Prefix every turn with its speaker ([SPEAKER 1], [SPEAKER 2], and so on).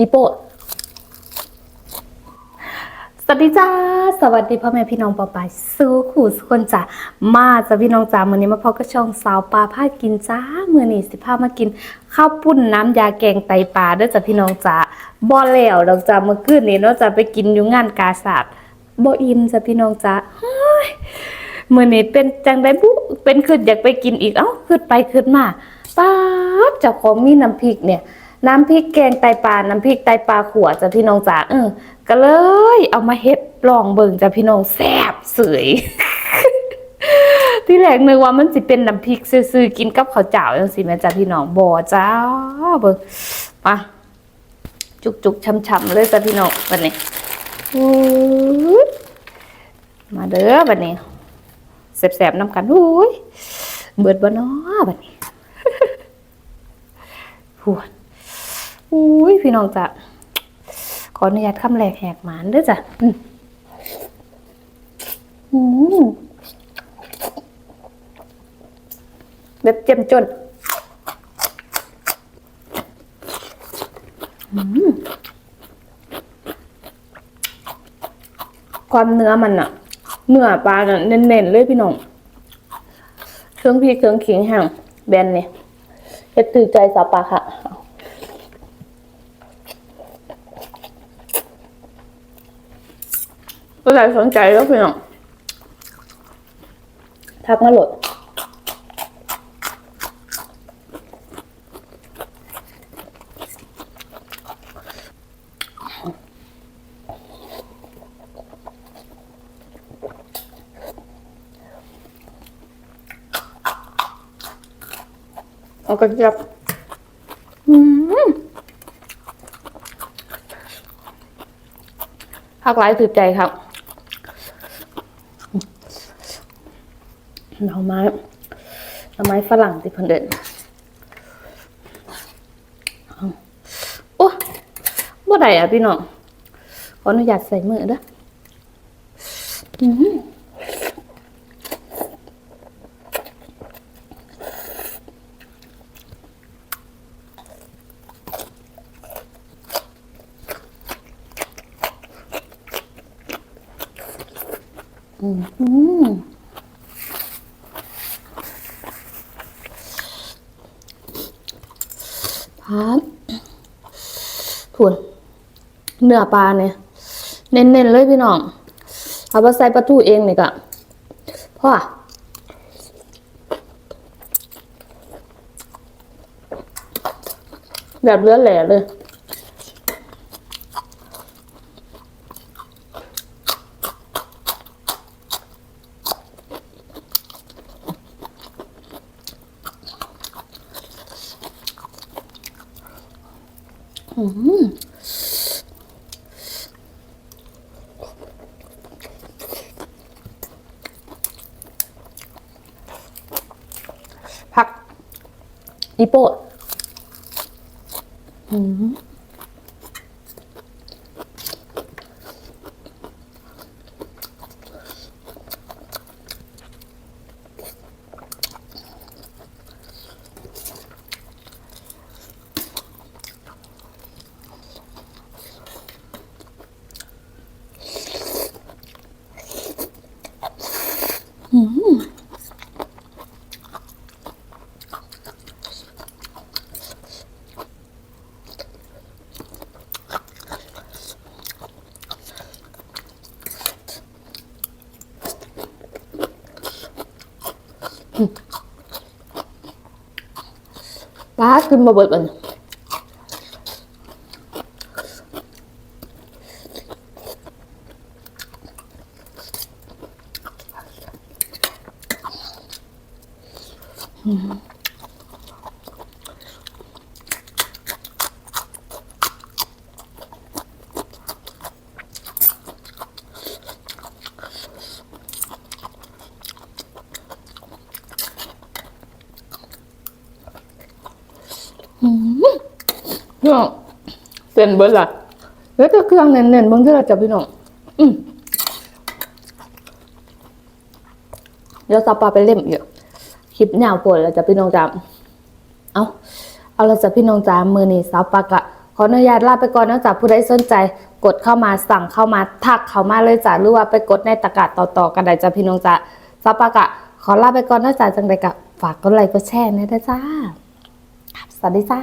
[SPEAKER 1] อีโปะสวัสดีจ้า สวัสดีพ่อแม่พี่น้องปอปายสู้ขู่สุคนจ้ามาจ้าพี่น้องจ้ามือนี้มาพบกับช่องสาวปลาพากินจ้ามือนี้สิพามากิน ข้าวปุ้นน้ำยาแกงไตปลาด้อจ้าพี่น้องจ้าบ่แล้วดอกจ้าเมื่อคืนนี้เนาะจ้าไปกินอยู่งานกาศาสตร์บ่อิ่มจ้าพี่น้องจ้าเมือนี้เป็นจังไดบุเป็นขึ้นอยากไปกินอีกเอ้าขึ้นไปขึ้นมาป้าดเจ้าของมีน้ำพริกเนี่ย น้ำพริกแกงไตปลา น้ำพริกไตปลาขวจ้ะพี่น้องจ๋าเออก็เลย เอามาเฮ็ดลองเบิ่งจ้ะพี่น้องแซ่บเสยที่แรกนึกว่ามันสิเป็นน้ำพริกซื่อๆกินกับข้าวเจ้าจังซี่แม่จ้ะพี่น้องบ่จ้าเบิ่งมาจุกๆช่ำๆเลยจ้ะพี่น้องบัดนี้มาเด้อบัดนี้แซ่บๆน้ำกันโอ้ยเบิดบ่น้อบัดนี้หวน อุ้ยพี่น้องจะขออนุญาตคำแรกแหกหมานเด้วยจ้ะอืมแบบเจ็มจนความเนื้อมันอะเนื้อปลาเน้นๆเลยพี่น้อง เครื่องพริกเครื่องขิงแห้งแบนเนี่ยเฮ็ดตื่นใจสาวปลาค่ะ ก็ใครสนใจแล้วพี่น้องทักมาโหลดเอากระจี๊ยบอืมพักไลฟ์ถือใจครับ หน่อไม้หน่อไม้ฝรั่งที่เพันเดินโอ้บ่ได้อะพี่น้องขออนุญาตใส่มือเด้ออื้อหืออื้อหือ ครับผุนเนื้อปลาเนี่ย เน้นๆเลยพี่น้อง เอาไปใส่ปลาทูเองนี่กะพ่อแบบเลือดแหล่เลย ผักอีโปะอืม ปลาขึ้นมาเบิดมัน พี่น้องเส้นเบิดล่ะแล้วก็เครื่องเน้นๆบางทีเราจะพี่น้องอืมเดี๋ยวซาปลาไปเล่มอยู่คลิปยาวปวดแล้วจะพี่น้องจามเอาเอาละจะพี่น้องจามมือนี่ซาปลากะขออนุญาตลาไปก่อนนอกจากผู้ใดสนใจ กดเข้ามาสั่งเข้ามาทักเข้ามาเลยจ้ะหรือว่าไปกดในตะกร้าต่อๆกันได้จ้ะพี่น้องจ้ะซาปากะ ขอลาไปก่อนนอกจากจังใดกะฝากกดไลค์กดแชร์นะจ๊ะจ้าสวัสดีจ้า